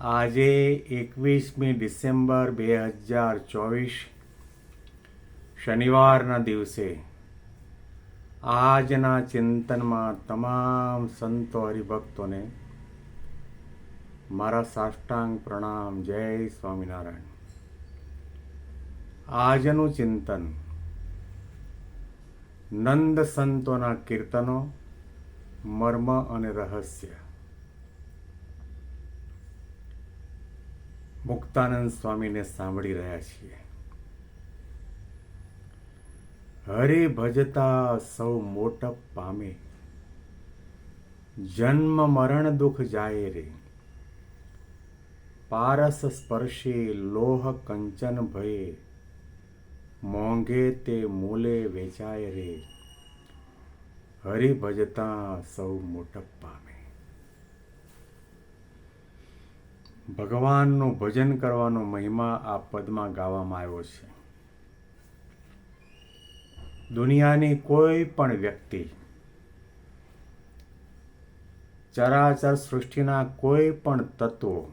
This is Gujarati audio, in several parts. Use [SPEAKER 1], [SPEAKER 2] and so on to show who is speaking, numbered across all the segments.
[SPEAKER 1] આજે એકવીસમી ડિસેમ્બર બે હજાર ચોવીસ, શનિવારના દિવસે આજના ચિંતનમાં તમામ સંતો હરિભક્તોને મારા સાષ્ટાંગ પ્રણામ, જય સ્વામિનારાયણ. આજનું ચિંતન નંદ સંતોના કીર્તનો, મર્મ અને રહસ્ય. મુક્તાનંદ સ્વામીને સાંભળી રહ્યા છીએ. હરે ભજતા સૌ મોટપ પામે. જન્મ મરણ દુઃખ જાય રે. પારસ સ્પર્શે લોહ કંચન ભયે. મોંઘે તે મૂલે વેચાય રે. હરિભજતા સૌ મોટપ પામે. ભગવાનનું ભજન કરવાનો મહિમા આ પદમાં ગાવામાં આવ્યો છે. દુનિયાની કોઈ પણ વ્યક્તિ ચરાચર સૃષ્ટિના કોઈ પણ તત્વો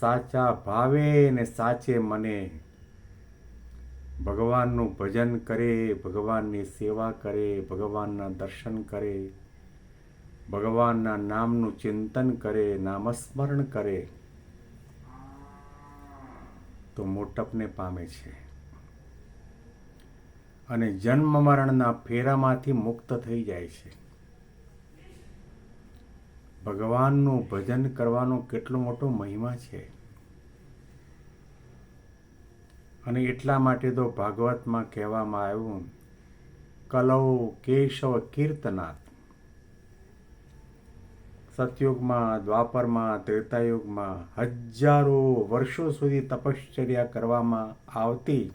[SPEAKER 1] સાચા ભાવે ને સાચે મને ભગવાનનું ભજન કરે, ભગવાનની સેવા કરે, ભગવાનના દર્શન કરે ભગવાનના નામનું ચિંતન કરે, નામસ્મરણ કરે, તો મોટપને પામે છે. અને જન્મ મરણના ફેરામાંથી મુક્ત થઈ જાય છે. ભગવાનનું ભજન કરવાનો કેટલો મોટો મહિમા છે. અને એટલા માટે તો ભાગવતમાં કહેવામાં આવ્યું, કલૌ કેશવ કીર્તનાથ. સતયુગમાં, દ્વાપરમાં, ત્રેતાયુગમાં હજારો વર્ષો સુધી તપશ્ચર્યા કરવામાં આવતી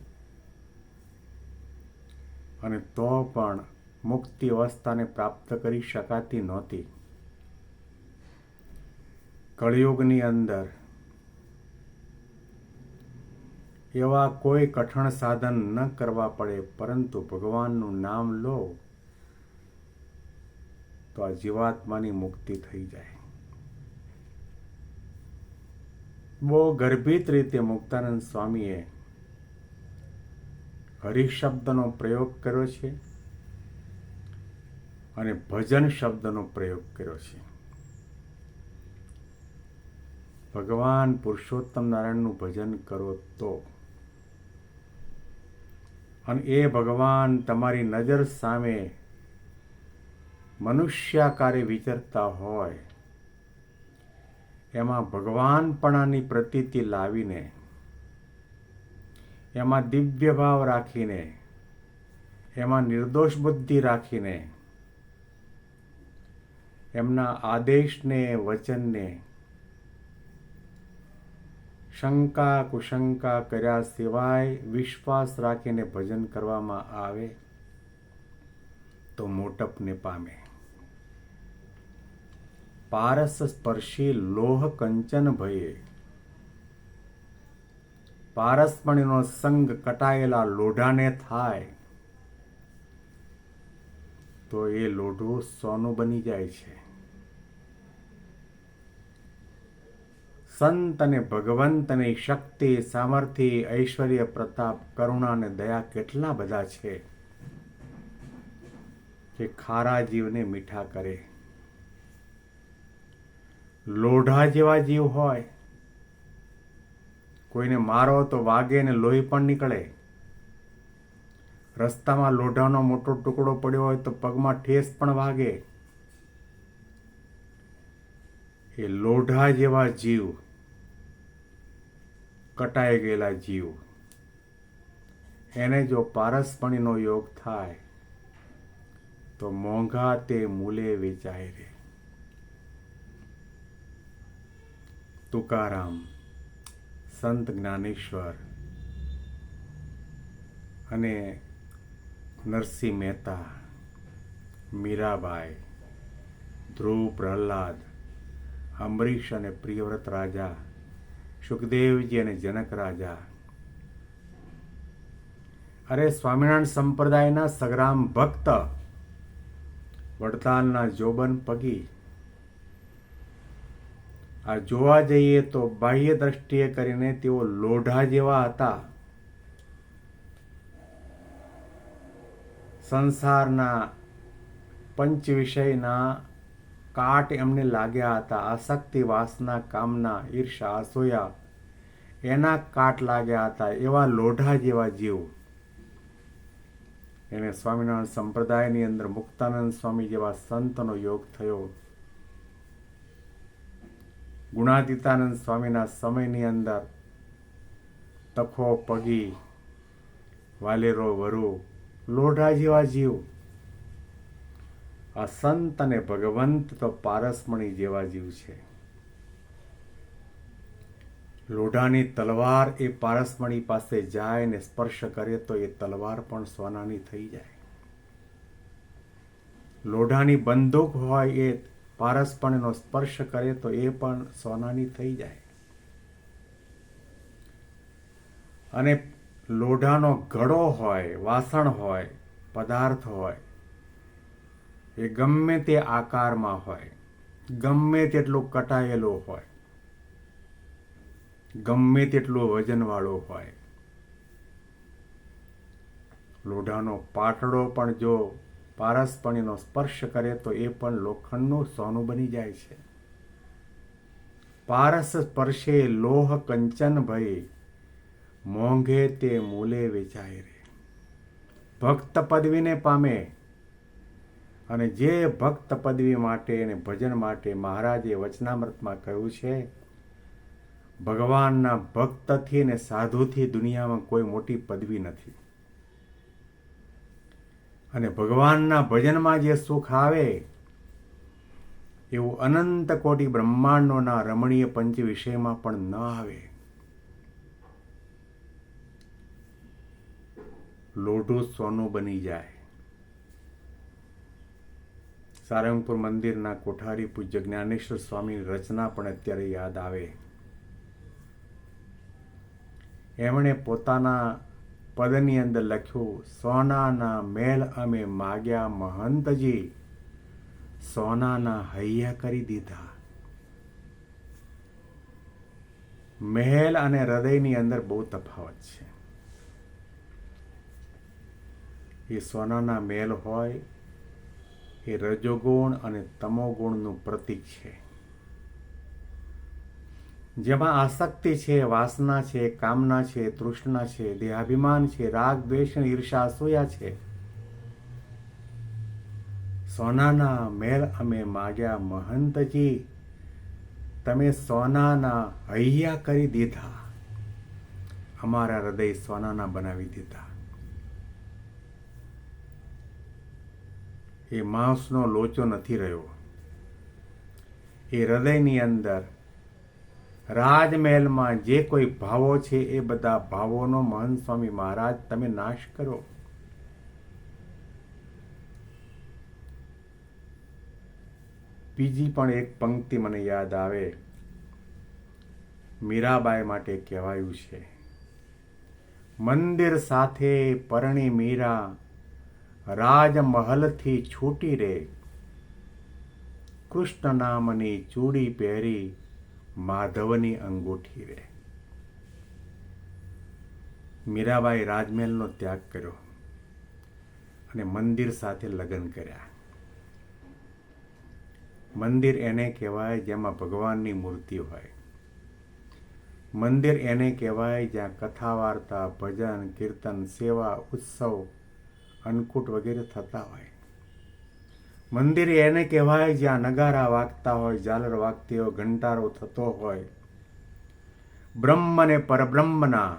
[SPEAKER 1] અને તો પણ મુક્તિ અવસ્થાને પ્રાપ્ત કરી શકાતી નહોતી. કળિયુગની અંદર એવા કોઈ કઠણ સાધન ન કરવા પડે, પરંતુ ભગવાનનું નામ લો. તો આ જીવાત્માની મુક્તિ થઈ જાય. બહુ ગર્ભિત રીતે મુક્તાનંદ સ્વામીએ હરિશબ્દનો પ્રયોગ કર્યો છે અને ભજન શબ્દનો પ્રયોગ કર્યો છે. ભગવાન પુરુષોત્તમ નારાયણનું ભજન કરો તો. અને એ ભગવાન તમારી નજર સામે મનુષ્યાકારે વિચરતા હોય, એમાં ભગવાનપણાની પ્રતીતિ લાવીને, એમાં દિવ્ય ભાવ રાખીને, એમાં નિર્દોષ બુદ્ધિ રાખીને, એમના આદેશને, વચનને શંકા કુશંકા કર્યા સિવાય વિશ્વાસ રાખીને ભજન કરવામાં આવે તો મોટપને પામે. પારસ સ્પર્શી લોહ કંચન ભયે. પારસમણીનો સંગ કટાયેલા લોઢાને થાય. તો એ લોઢું સોનું બની જાય છે. સંત અને ભગવંતની શક્તિ, સામર્થ્ય, ઐશ્વર્ય, પ્રતાપ, કરુણા અને દયા કેટલા બધા છે કે ખારા જીવને મીઠા કરે. લોઢા જેવા જીવ હોય. કોઈને મારો તો વાગે ને લોહી પણ નીકળે. રસ્તામાં લોઢાનો મોટો ટુકડો પડ્યો હોય તો પગમાં ઠેસ પણ વાગે. એ લોઢા જેવા જીવ. કટાઈ ગયેલા જીવ. એને જો પારસપણીનો યોગ થાય, તો મોંઘા તે મૂલે વેચાય રે. તુકારામ, સંત જ્ઞાનેશ્વર અને નરસિંહ મહેતા, મીરાબાઈ, ધ્રુવ પ્રહલાદ, અંબરીશ અને પ્રિયવ્રત રાજા, સુખદેવજી અને જનક રાજા. અરે સ્વામિનારાયણ સંપ્રદાયના સગ્રામ ભક્ત વડતાલના જોબન પગી આ જોવા જઈએ તો બાહ્ય દ્રષ્ટિએ કરીને તેઓ લોઢા જેવા હતા. સંસારના પંચ વિષયના કાટ એમને લાગ્યા હતા. આસક્તિ વાસના કામના ઈર્ષા અસૂયા એના કાટ લાગ્યા હતા. એવા લોઢા જેવા જીવ. એને સ્વામિનારાયણ સંપ્રદાયની અંદર મુક્તાનંદ સ્વામી જેવા સંતનો યોગ થયો. ગુણાતીતાનંદ સ્વામીના સમયની અંદર તખો પગી, વાલેરો વરુ, લોઢા જેવા જીવ, આ સંત અને ભગવંત તો પારસમણી જેવા જીવ છે. લોઢાની તલવાર એ પારસમણી પાસે જાય ને સ્પર્શ કરે તો એ તલવાર પણ સોનાની થઈ જાય. લોઢાની બંદૂક હોય એ પારસપણનો સ્પર્શ કરે તો એ પણ સોનાની થઈ જાય. અને લોઢાનો ઘડો હોય, વાસણ હોય, પદાર્થ હોય, એ ગમે તે આકારમાં હોય, ગમે તેટલું કટાયેલું હોય, ગમે તેટલું વજનવાળું હોય. લોઢાનો પાટડો પણ જો પારસપણીનો સ્પર્શ કરે તો એ પણ લોખંડનું સોનું બની જાય છે. પારસ સ્પર્શે લોહ કંચન ભય, મોંઘે તે મૂલે વેચાય રે. ભક્ત પદવીને પામે અને જે ભક્ત પદવી માટે અને ભજન માટે મહારાજે વચનામૃતમાં કહ્યું છે, ભગવાનના ભક્તથી અને સાધુથી દુનિયામાં કોઈ મોટી પદવી નથી. અને ભગવાનના ભજનમાં જે સુખ આવે, એવું અનંત કોટી બ્રહ્માંડોના રમણીય પંચ વિષયમાં પણ ન આવે. લોઢું સોનું બની જાય. સારંગપુર મંદિરના કોઠારી પૂજ્ય જ્ઞાનેશ્વર સ્વામીની રચના પણ અત્યારે યાદ આવે. એમણે પોતાના પદની અંદર લખ્યું, સોનાના મેલ અમે માગ્યા મહંતજી. સોનાના હૈયા કરી દીધા. મહેલ અને હૃદયની અંદર બહુ તફાવત છે. એ સોનાના મેલ હોય, એ રજોગુણ અને તમોગુણનું પ્રતીક છે. જેમાં આસક્તિ છે, વાસના છે, કામના છે, તૃષ્ણા છે, દેહાભિમાન છે, રાગ, દ્વેષ ઈર્ષા અસૂયા છે. સોનાના મેલ અમે માગ્યા મહંતજી, તમે સોનાના હૈયા કરી દીધા. અમારા હૃદય સોનાના બનાવી દીધા. એ માંસનો લોચો નથી રહ્યો. એ હૃદયની અંદર રાજમહેલમાં જે કોઈ ભાવો છે એ બધા ભાવોનો મહંત સ્વામી મહારાજ તમે નાશ કરો. બીજી પણ એક પંક્તિ મને યાદ આવે. મીરાબાઈ માટે કહેવાયું છે. મંદિર સાથે પરણી મીરા, રાજમહલથી છૂટી રે. કૃષ્ણ નામની ચૂડી પહેરી માધવની અંગૂઠી રે. મીરાબાઈ રાજમહેલનો ત્યાગ કર્યો અને મંદિર સાથે લગ્ન કર્યા. મંદિર એને કહેવાય જેમાં ભગવાનની મૂર્તિ હોય. મંદિર એને કહેવાય જ્યાં કથા વાર્તા, ભજન, કીર્તન, સેવા, ઉત્સવ, અન્નકૂટ વગેરે થતા હોય. મંદિર એને કહેવાય, જ્યાં નગારા વાગતા હોય, ઝાલર વાગતી હોય, ઘંટારો થતો હોય. બ્રહ્મ અને પરબ્રહ્મના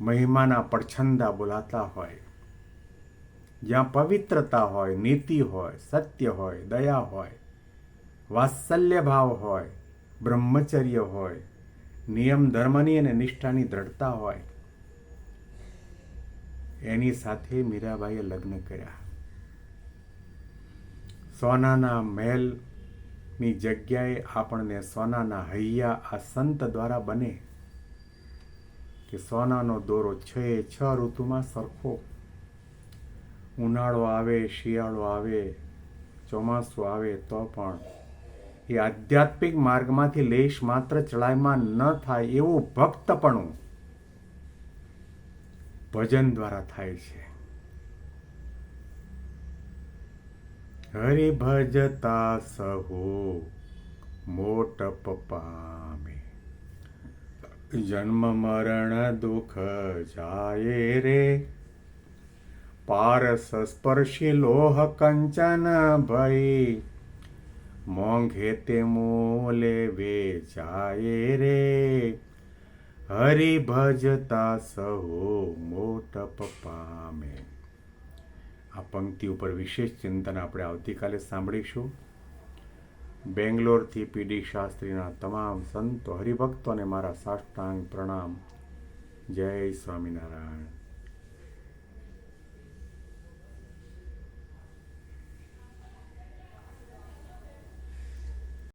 [SPEAKER 1] મહિમાના પડછંદા બોલાતા હોય. જ્યાં પવિત્રતા હોય, નીતિ હોય, સત્ય હોય, દયા હોય, વાત્સલ્ય ભાવ હોય, બ્રહ્મચર્ય હોય, નિયમ ધર્મની અને નિષ્ઠાની દ્રઢતા હોય. એની સાથે મીરાબાઈએ લગ્ન કર્યા. સોનાના મહેલની જગ્યાએ આપણને સોનાના હૈયા આ સંત દ્વારા બને કે સોનાનો દોરો છ એ છ ઋતુમાં સરખો. ઉનાળો આવે, શિયાળો આવે, ચોમાસું આવે તો પણ એ આધ્યાત્મિક માર્ગમાંથી લેશ માત્ર ચડાઈમાં ન થાય એવું ભક્તપણું ભજન દ્વારા થાય છે. હરિ ભજતા સહુ મોટપ પામે જન્મ, મરણ, દુઃખ જાય રે. પારસ સ્પર્શી લોહ કંચન ભય. મોંઘે તે મોલે વેચાય રે. હરિ ભજતા સહુ મોટપ પામે પંક્તિ ઉપર વિશેષ ચિંતન આપણે આવતીકાલે સાંભળીશું. બેંગ્લોરથી પીડી શાસ્ત્રીના તમામ સંતો હરિભક્તોને મારા સાષ્ટાંગ પ્રણામ. જય સ્વામિનારાયણ.